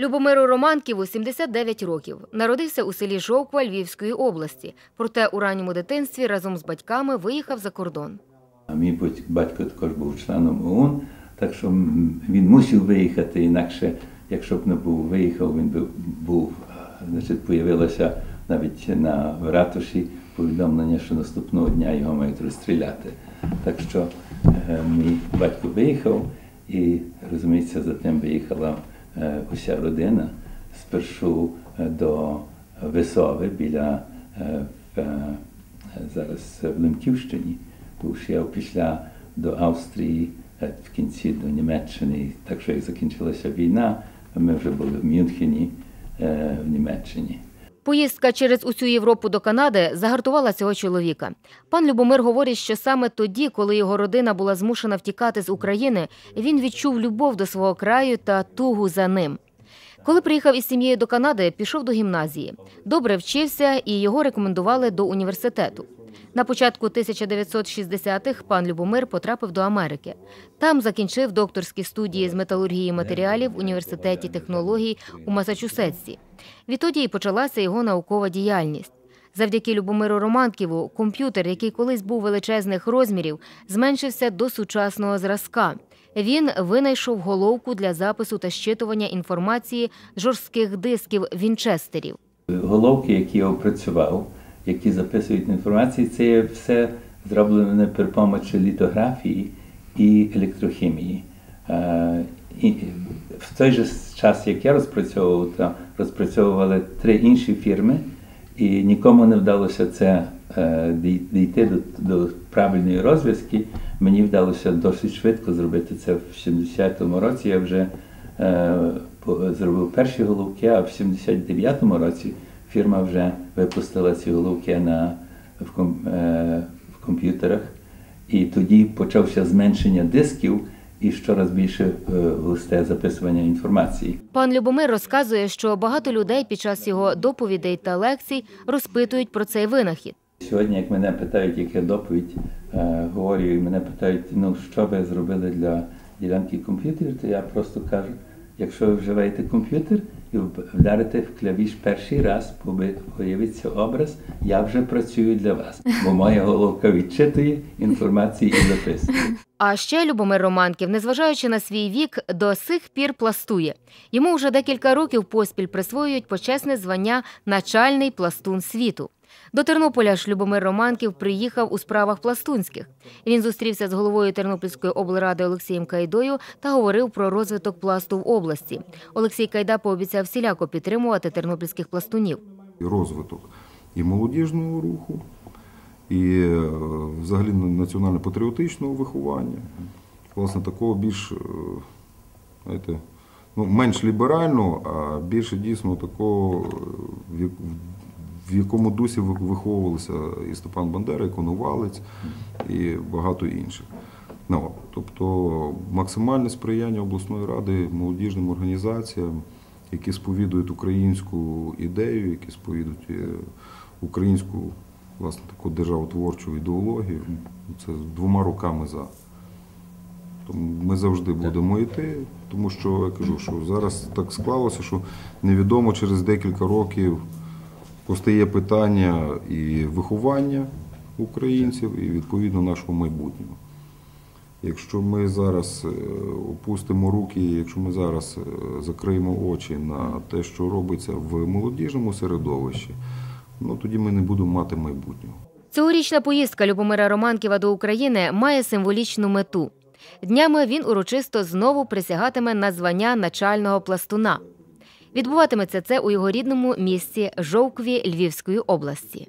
Любомиру Романківу 79 років. Народився у селі Жовква Львівської області. Проте у ранньому дитинстві разом з батьками виїхав за кордон. Мій бать- батько також був членом ОУН, так що він мусив виїхати, інакше, якщо б не був виїхав, він би був, значить, появилося навіть на ратуші повідомлення, що наступного дня його мають розстріляти. Так що е, мій батько виїхав, і, розуміється, за тим виїхала уся родина спершу е, до Висови біля е, е, зараз в Лемківщині бувши, я після до Австрії, е, в кінці до Німеччини. Так що як закінчилася війна, ми вже були в Мюнхені, е, в Німеччині. Поїздка через усю Європу до Канади загартувала цього чоловіка. Пан Любомир говорить, що саме тоді, коли його родина була змушена втікати з України, він відчув любов до свого краю та тугу за ним. Коли приїхав із сім'єю до Канади, пішов до гімназії. Добре вчився і його рекомендували до університету. На початку 1960-х пан Любомир потрапив до Америки. Там закінчив докторські студії з металургії матеріалів в університеті технологій у Масачусетсі. Відтоді і почалася його наукова діяльність. Завдяки Любомиру Романківу комп'ютер, який колись був величезних розмірів, зменшився до сучасного зразка. Він винайшов головку для запису та щитування інформації жорстких дисків вінчестерів. Головки, які я опрацював, які записують інформацію, це все зроблено при помочі літографії і електрохімії. Е, І в той же час, як я розпрацьовував, то розпрацьовували три інші фірми, і нікому не вдалося це дійти до, до правильної розв'язки. Мені вдалося досить швидко зробити це в 70-му році. Я вже е, зробив перші головки, а в 79-му році фірма вже випустила ці головки на, в, ком, е, в комп'ютерах. І тоді почався зменшення дисків і щораз більше е, густе записування інформації. Пан Любомир розказує, що багато людей під час його доповідей та лекцій розпитують про цей винахід. Сьогодні, як мене питають, як доповідь е, говорю, і мене питають, ну що ви зробили для ділянки комп'ютерів, то я просто кажу, якщо ви вживаєте комп'ютер і вдарите в клавіш перший раз, поби- появиться образ, я вже працюю для вас, бо моя головка відчитує інформацію і записує. А ще Любомир Романків, незважаючи на свій вік, до сих пір пластує. Йому вже декілька років поспіль присвоюють почесне звання начальний пластун світу. До Тернополя ж Любомир Романків приїхав у справах пластунських. Він зустрівся з головою Тернопільської облради Олексієм Кайдою та говорив про розвиток пласту в області. Олексій Кайда пообіцяв всіляко підтримувати тернопільських пластунів. розвиток і молодіжного руху, і е, взагалі національно-патріотичного виховання. Власне, такого більш, е, знаєте, ну, менш ліберального, а більше дійсно такого, е, в якому дусі виховувалися і Степан Бандера, і Конувалець, і багато інших. Ну, тобто максимальне сприяння обласної ради молодіжним організаціям, які сповідують українську ідею, які сповідують е, українську власне таку державотворчу ідеологію. Це двома руками за. Ми завжди будемо йти, тому що я кажу, що зараз так склалося, що невідомо через декілька років постає питання і виховання українців, і відповідно нашого майбутнього. Якщо ми зараз е, опустимо руки, якщо ми зараз е, закриємо очі на те, що робиться в молодіжному середовищі, ну тоді ми не будемо мати майбутнього. Цьогорічна поїздка Любомира Романківа до України має символічну мету. Днями він урочисто знову присягатиме на звання начального пластуна. Відбуватиметься це у його рідному місті Жовкві Львівської області.